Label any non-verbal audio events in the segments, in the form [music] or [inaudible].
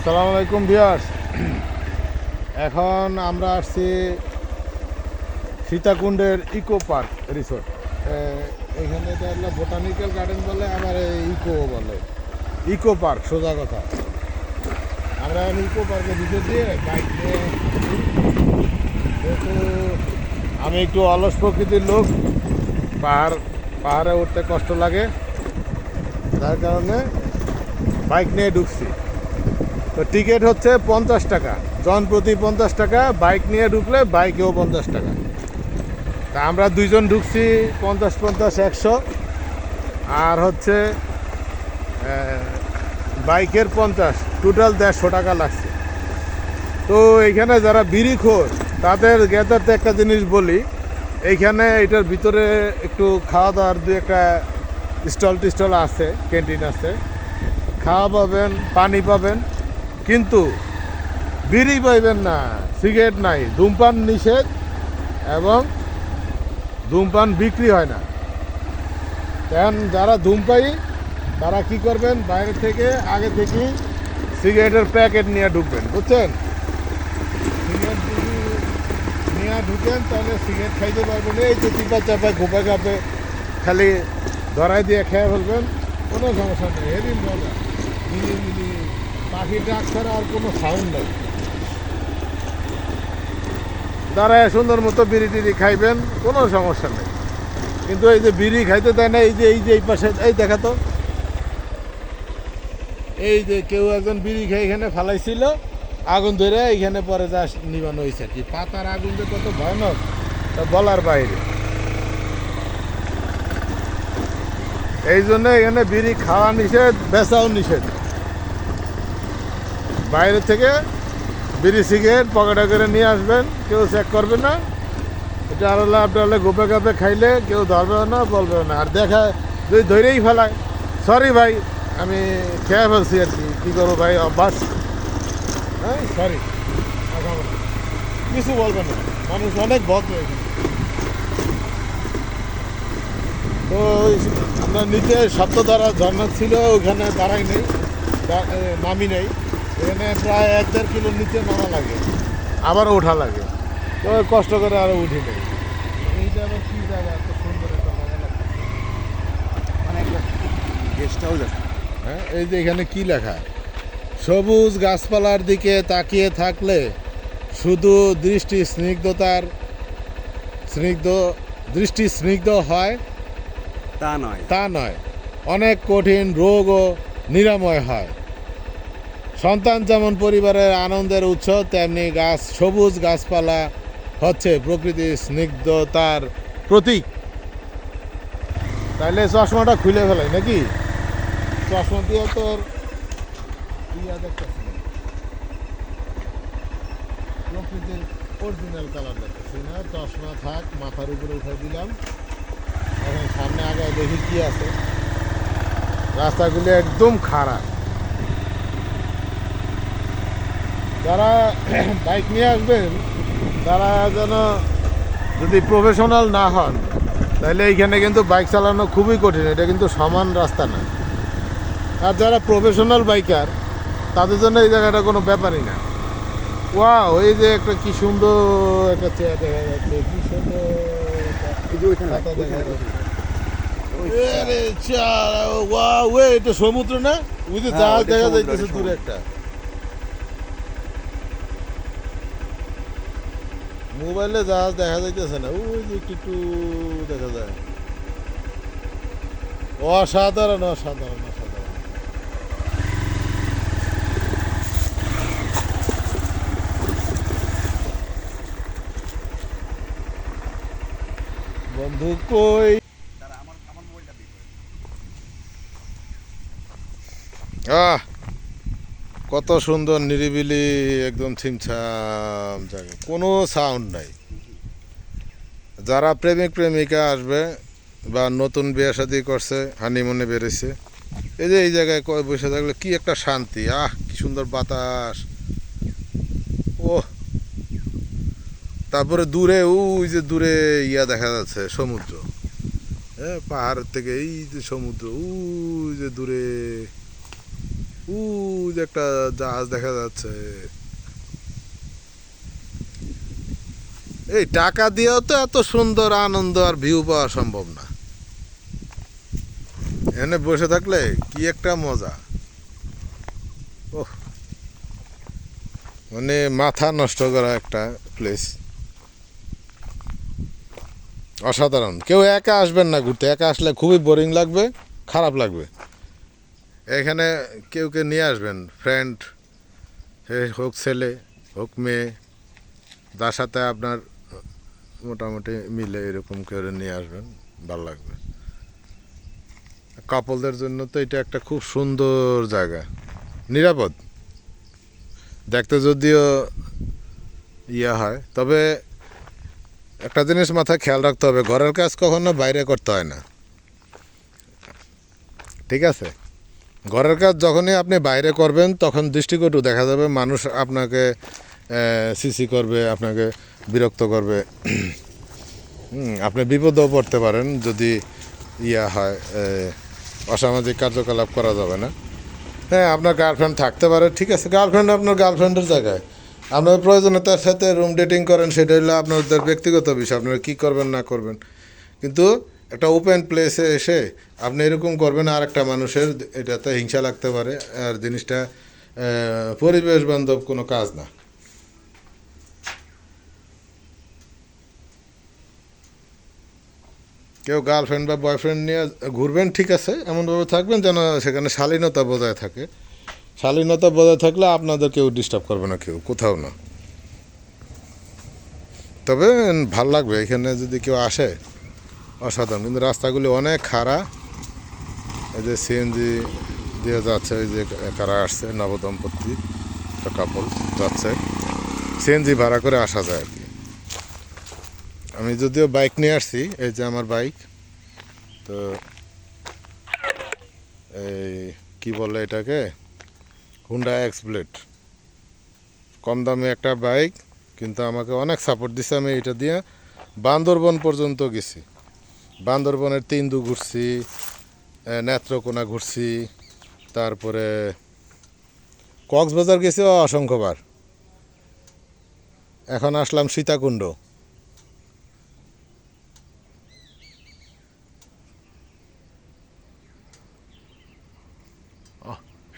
আসসালামু আলাইকুম ভিউয়ার্স। এখন আমরা আসছি সীতাকুণ্ডের ইকো পার্ক রিসোর্ট। এখানে হলো বোটানিক্যাল গার্ডেন বলে, আবার ইকো বলে। ইকো পার্ক, সোজা কথা। আমরা এখন ইকো পার্কের ভিতর দিয়ে বাইক নিয়ে যেহেতু আমি একটু অলস প্রকৃতির লোক, পাহাড়, পাহাড়ে উঠতে কষ্ট লাগে। যার কারণে বাইক নিয়ে ঢুকছি। তো টিকিট হচ্ছে পঞ্চাশ টাকা। জন প্রতি পঞ্চাশ টাকা, বাইক নিয়ে ঢুকলে বাইকেও পঞ্চাশ টাকা। তা আমরা দুইজন ঢুকছি পঞ্চাশ পঞ্চাশ একশো। আর হচ্ছে বাইকের পঞ্চাশ, টোটাল দেড়শো টাকা লাগছে। তো এইখানে যারা বিড়ি খোর, তাদের জ্ঞাতার্থে একটা জিনিস বলি। এইখানে এটার ভিতরে একটু খাওয়া দাওয়ার দু একটা স্টল টিস্টল আছে, ক্যান্টিন আছে। খাওয়া পাবেন, পানি পাবেন। কিন্তু বিড়ি পাইবেন না, সিগারেট নাই, ধূমপান নিষেধ এবং ধূমপান বিক্রি হয় না। এখন যারা ধূমপাই তারা কি করবেন, বাইরে থেকে, আগে থেকে সিগারেটের প্যাকেট নিয়ে ঢুকবেন, বুঝছেন? সিগারেট যদি নিয়ে ঢুকেন, তাহলে সিগারেট খাইতে পারবেন এই যে চিপা চাপা ঘোপা কাপে খালি ধরাই দিয়ে খেয়ে ফেলবেন, কোনো সমস্যা নেই হেভি মজা মিনি মিনি পাখি ডাক ছাড়া আর কোনো সাউন্ড নেই। দাঁড়ায় সুন্দর মতো বিড়ি টিড়ি খাইবেন, কোনো সমস্যা নেই। কিন্তু এই যে বিড়ি খাইতে দেয় না, এই যে এই যে এই পাশে, এই দেখা তো। এই যে কেউ একজন বিড়ি খেয়ে এখানে ফালাইছিল, আগুন ধরে এখানে পরে যা নিবানো হয়েছে কি। পাতার আগুন যে কত ভয়ানক, তা বলার বাইরে। এই জন্য এখানে বিড়ি খাওয়া নিষেধ, বেচাও নিষেধ। বাইরে থেকে বিড়ি সিগারেট পকেটে করে নিয়ে আসবেন, কেউ চেক করবে না। এটা আর হলে আপনার হলে গোপে গাপে খাইলে কেউ ধরবে না, বলবে না। আর দেখা যদি ধরেই ফেলায় সরি ভাই, আমি খেয়ে ফেলছি আর কি। কী করব ভাই, অভ্যাস? হ্যাঁ সরি কিছু বলবে না। মানুষ অনেক ভদ্র এখানে। তো আমরা নিচে সপ্তধারা ঝর্ণা ছিল, ওখানে দাঁড়াই নেই নামি নেই। এখানে প্রায় এক দেড় কিলো নিচে নামা লাগে। আবারও ওঠা লাগে। তো কষ্ট করে আরও উঠি নেই। এইটা আবার কী জায়গা এত সুন্দর একটা জায়গা লাগছে। মানে গেস্ট হাউস হ্যাঁ এই যে এখানে কি লেখা? সবুজ গাছপালার দিকে তাকিয়ে থাকলে শুধু দৃষ্টি স্নিগ্ধতার স্নিগ্ধ দৃষ্টি স্নিগ্ধ হয়? তা নয়। তা নয়। অনেক কঠিন রোগও নিরাময় হয়। সন্তান যেমন পরিবারের আনন্দের উৎস, তেমনি গাছ, সবুজ গাছপালা হচ্ছে প্রকৃতির স্নিগ্ধতার প্রতীক। তাহলে চশমাটা খুলে ফেলাই নাকি? চশমা দিয়ে তোর প্রকৃতির অরিজিনাল কালার দেখতেছি চশমা থাক, মাথার উপরে উঠে দিলাম। এখন সামনে আগে দেখি কি আছে। রাস্তাগুলো একদম খারাপ যারা বাইক নিয়ে আসবেন তারা যেন যদি প্রফেশনাল না হন তাহলে এইখানে কিন্তু বাইক চালানো খুবই কঠিন। এটা কিন্তু সমান রাস্তা না। আর যারা প্রফেশনাল বাইকার তাদের জন্য এই জায়গাটা কোনো ব্যাপারই না। ওয়াও এই যে একটা কি সুন্দর একটা চেয়ার দেখা যাচ্ছে। কি সুন্দর ওই- ওয়ে এটা সমুদ্র না? ওই যে হ্যাঁ, জাহাজ দেখা যাইতেছে দূরে একটা। মোবাইলে জাহাজ দেখা যাইতেছে না ওই যে একটু একটু দেখা যায়। অসাধারণ অসাধারণ অসাধারণ। বন্ধু কই। আহ! কত সুন্দর নিরিবিলি একদম ছিমছাম জায়গা। কোনো সাউন্ড নাই। যারা প্রেমিক প্রেমিকা আসবে বা নতুন বিয়ে শাদি করছে হানিমুনে বেরোছে এই যে এই জায়গায় বসে থাকলে কি একটা শান্তি। আহ, কি সুন্দর বাতাস। ও তারপরে দূরে, ওই যে দূরে ইয়া দেখা যাচ্ছে, সমুদ্র। হ্যাঁ পাহাড়ের থেকে এই যে সমুদ্র, ওই যে দূরে। ওই যে একটা জাহাজ দেখা যাচ্ছে। এই টাকা দিয়েও তো এত সুন্দর আনন্দ আর ভিউ পাওয়া সম্ভব না। এখানে বসে থাকলে কি একটা মজা। ওহ। মানে মাথা নষ্ট করা একটা প্লেস অসাধারণ। কেউ একা আসবেন না ঘুরতে। একা আসলে খুবই বোরিং লাগবে, খারাপ লাগবে। এখানে কেউ কে নিয়ে আসবেন ফ্রেন্ড হোক ছেলে, হোক মেয়ে, যার সাথে আপনার মোটামুটি মিলে এরকম করে নিয়ে আসবেন, ভালো লাগবে। কাপলদের জন্য তো এটা একটা খুব সুন্দর জায়গা, নিরাপদ। দেখতে যদিও ইয়া হয়, তবে একটা জিনিস মাথায় খেয়াল রাখতে হবে, ঘরের কাজ কখনো বাইরে করতে হয় না। ঠিক আছে? ঘরের কাজ যখনই আপনি বাইরে করবেন, তখন দৃষ্টিকটু দেখা যাবে মানুষ আপনাকে সিসি করবে, আপনাকে বিরক্ত করবে। আপনি বিপদেও পড়তে পারেন যদি ইয়া হয় অসামাজিক কার্যকলাপ করা যাবে না। হ্যাঁ আপনার গার্লফ্রেন্ড থাকতে পারে, ঠিক আছে গার্লফ্রেন্ড আপনার গার্লফ্রেন্ডের জায়গায়। আপনার প্রয়োজনে তার সাথে রুম ডেটিং করেন, সেটা হলো আপনাদের ব্যক্তিগত বিষয়, আপনারা কী করবেন, না করবেন। কিন্তু একটা ওপেন প্লেসে এসে আপনি এরকম করবেন আর একটা মানুষের এটাতে হিংসা লাগতে পারে আর জিনিসটা পরিবেশ বান্ধব কোনো কাজ না। কেউ গার্লফ্রেন্ড বা বয়ফ্রেন্ড নিয়ে ঘুরবেন, ঠিক আছে, এমনভাবে থাকবেন যেন সেখানে শালীনতা বজায় থাকে। শালীনতা বজায় থাকলে আপনাদের কেউ ডিস্টার্ব করবে না কেউ, কোথাও না। তবে ভালো লাগবে, এখানে যদি কেউ আসে অসাধারণ। কিন্তু রাস্তাগুলি অনেক খাড়া। এই যে সিএনজি দিয়ে যাচ্ছে, ওই যে কারা আসছে, নবদম্পতি, একটা কাপল যাচ্ছে। সিএনজি ভাড়া করে আসা যায় আর কি। আমি যদিও বাইক নিয়ে আসছি, এই যে আমার বাইক তো এই কী বলে এটাকে? হুন্ডা এক্স ব্লেড কম দামে একটা বাইক কিন্তু আমাকে অনেক সাপোর্ট দিছে, আমি এটা দিয়ে বান্দরবন পর্যন্ত গেছি। বান্দরবনের তিন্দু ঘুরছি নেত্রকোনা ঘুরছি, তারপরে কক্সবাজার গেছি অসংখ্যবার। এখন আসলাম সীতাকুণ্ড।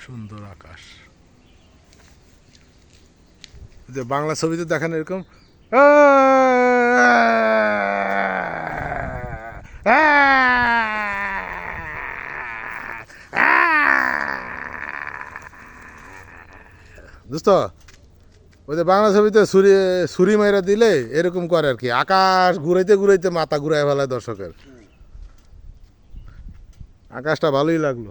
সুন্দর আকাশ। যে বাংলা ছবিতে দেখেন এরকম দোস্ত ওই যে বাংলা ছবিতে সুরি সুরি মাইরা দিলে এরকম করে আর কি। আকাশ ঘুরাইতে ঘুরাইতে মাথা ঘুরাই ফেলায় দর্শকের। আকাশটা ভালোই লাগল।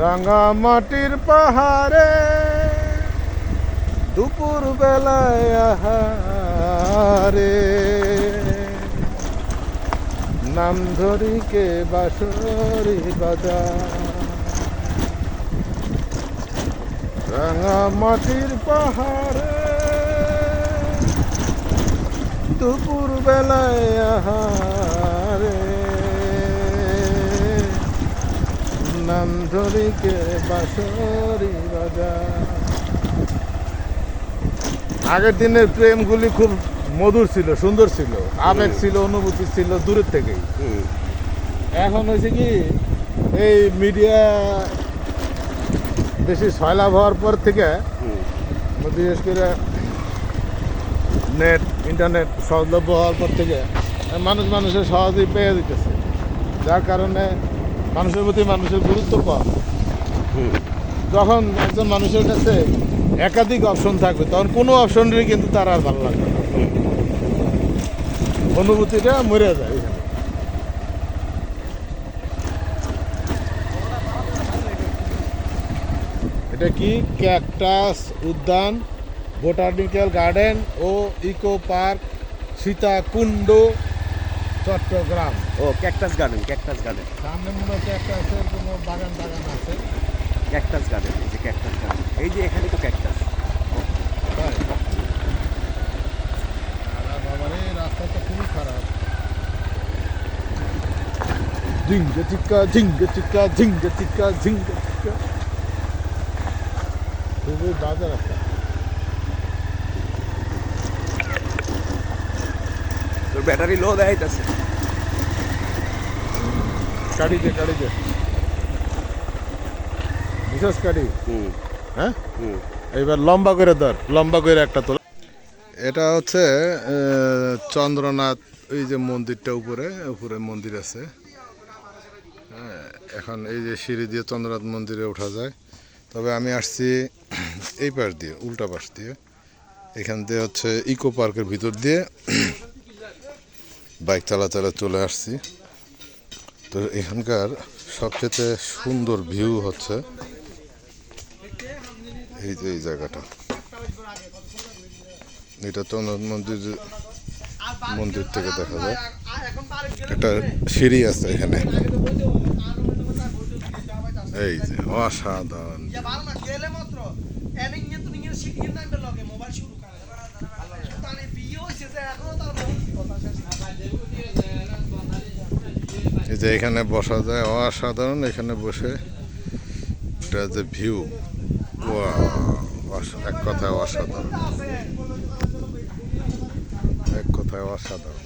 রাঙা মাটির পাহাড়ে দুপুর বেলায় আহারে। নাম ধরি কে বাসরি বাজা। রাঙা মাটির পাহাড়ে দুপুর বেলায় আহারে। নাম ধরি কে বাসরি বাজা। আগের দিনের প্রেমগুলি খুব মধুর ছিল সুন্দর ছিল আবেগ ছিল অনুভূতি ছিল দূরের থেকেই। এখন হয়েছে কি এই মিডিয়া বেশি সয়লাভ হওয়ার পর থেকে বিশেষ করে নেট ইন্টারনেট সহজলভ্য হওয়ার পর থেকে মানুষ মানুষের সহজেই পেয়ে দিতেছে যার কারণে মানুষের প্রতি মানুষের গুরুত্ব কম। যখন একজন মানুষের কাছে একাধিক অপশন থাকবে, তখন কোনো অপশনেরই কিন্তু তার আর ভালো লাগবে অনুভূতিটা মরে যায় এটা কি? ক্যাকটাস উদ্যান, বোটানিক্যাল গার্ডেন ও ইকো পার্ক, সীতাকুণ্ড। চট্টগ্রাম। ও ক্যাকটাস গার্ডেন ক্যাকটাস গার্ডেন সামনে মূলত একটা আছে কোনো বাগান বাগান আছে। ক্যাকটাস গার্ডেন এই যে ক্যাকটাস গার্ডেন এই যে এখানে তো ক্যাকটাস রাস্তাটা খুবই খারাপ। ঝিঙ্গা খুবই ব্যাটারি লো দেখাইতেছে। কাটি দে কাটি দে। বিশেষ কাটি হুম। হ্যাঁ? হুম। এইবার লম্বা করে ধর লম্বা করে একটা তোলা। এটা হচ্ছে চন্দ্রনাথ এই যে মন্দিরটা উপরে উপরে মন্দির আছে। হ্যাঁ, এখন এই যে সিঁড়ি দিয়ে চন্দ্রনাথ মন্দিরে ওঠা যায়। তবে আমি আসছি এই পাশ দিয়ে উল্টা পাশ দিয়ে। এখান দিয়ে হচ্ছে ইকো পার্কের ভিতর দিয়ে। বাইক চালা চালা চলে আসছি। তো এখানকার সবচেয়ে সুন্দর ভিউ হচ্ছে এই যে এই জায়গাটা। এটা চন্দ্রনাথ মন্দির মন্দির থেকে দেখা যায়। একটা সিঁড়ি আছে এখানে। এই যে অসাধারণ গেলে মাত্র এনে নিয়ে তুমি নিয়ে শিখিয়ে নামবে লগে মোবাইল শুরু করে তাহলে বিয়ে হয়েছে যে এখনও তার কথা শেষ এই যে এখানে বসা যায়, অসাধারণ এখানে বসে। এটা যে ভিউ এক কথায় অসাধারণ। এক কথায় অসাধারণ।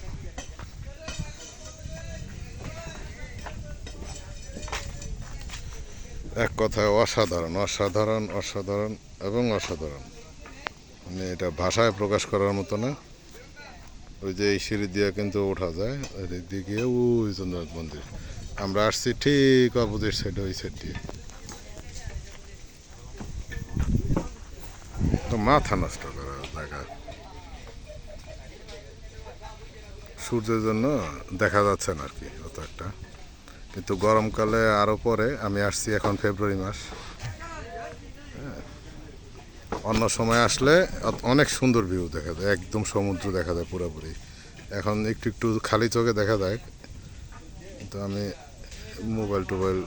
এক কথায় অসাধারণ অসাধারণ অসাধারণ এবং অসাধারণ। মানে এটা ভাষায় প্রকাশ করার মতো না। ওই যে এই সিঁড়ি দিয়ে কিন্তু ওঠা যায় ওই দিক ওই চন্দ্রনাথ মন্দির। আমরা আসছি ঠিক অপোজিট সাইডে ওই সাইড দিয়ে। তো মাথা নষ্ট করা জায়গা। সূর্যের জন্য দেখা যাচ্ছে না আর কি, অত একটা। কিন্তু গরমকালে আরও পরে, আমি আসছি এখন ফেব্রুয়ারি মাস। অন্য সময় আসলে অনেক সুন্দর ভিউ দেখা যায়, একদম সমুদ্র দেখা যায় পুরোপুরি। এখন একটু একটু খালি চোখে দেখা যায়, কিন্তু আমি মোবাইল টোবাইল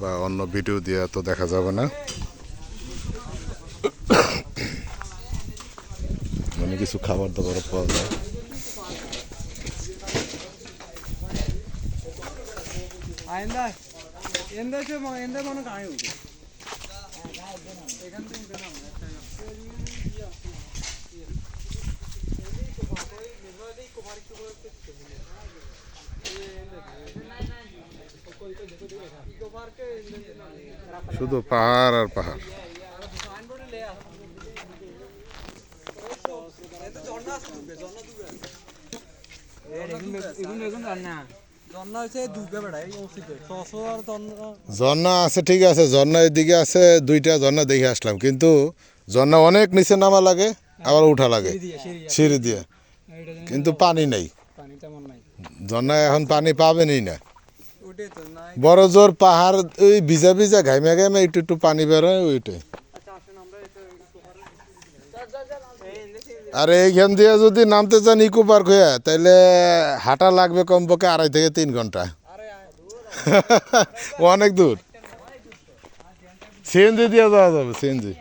বা অন্য ভিডিও দিয়ে তো দেখা যাবে না। মানে কিছু খাবার দাবার পাওয়া যায়। আইন্দা এন্দা সে এন্দা মনে কাই উঠে এখান থেকে উঠে না শুধু পাহাড় আর পাহাড়। ঝর্ণা আছে ঠিক আছে ঝর্ণা এদিকে আছে দুইটা ঝর্ণা দেখে আসলাম। কিন্তু ঝর্ণা অনেক নিচে নামা লাগে আবার উঠা লাগে সিঁড়ি দিয়ে। কিন্তু পানি নেই। পানি নাই। ঝর্ণায় এখন পানি পাবেনই না। বড় জোর পাহাড়, ওই ভিজা ভিজা ঘাইমে ঘাইমে একটু একটু পানি বেরোয় ওইটাই। আর এইখান দিয়ে যদি নামতে চান ইকো পার্ক হয়ে তাহলে হাঁটা লাগবে কমপক্ষে আড়াই থেকে তিন ঘণ্টা। [laughs] অনেক দূর। সিএনজি দিয়ে যাওয়া যাবে, সিএনজি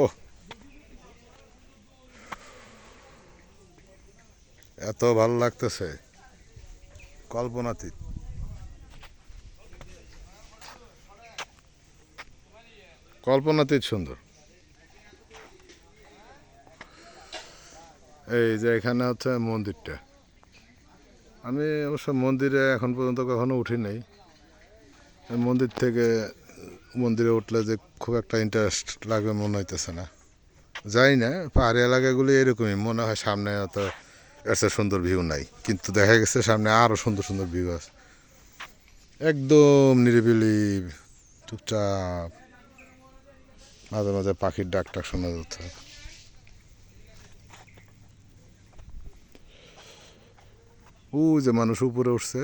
ও এত ভালো লাগতেছে। কল্পনাতীত। কল্পনাতীত সুন্দর। এই যে এখানে হচ্ছে মন্দিরটা। আমি অবশ্য মন্দিরে এখন পর্যন্ত কখনো উঠি নাই। মন্দির থেকে মন্দিরে উঠলে যে খুব একটা ইন্টারেস্ট লাগবে মনে হইতেছে না। যাই না, পাহাড়ি এলাকাগুলি এরকমই। মনে হয় সামনে অত এত সুন্দর ভিউ নাই। কিন্তু দেখা গেছে সামনে আরও সুন্দর সুন্দর ভিউ আছে। একদম নিরিবিলি, চুপচাপ। মাঝে মাঝে পাখির ডাক টাক শোনা যাচ্ছে। ও যে মানুষ উপরে উঠছে,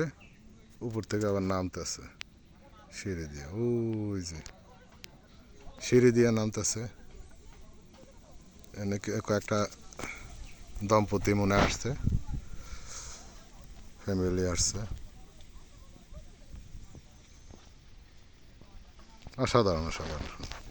উপর থেকে আবার নামতেছে। সিঁড়ি দিয়ে, ওই যে। সিঁড়ি দিয়ে নামতেছে। এনেকে কয়েকটা দম্পতি মনে আসছে। ফ্যামিলি আসছে। অসাধারণ অসাধারণ।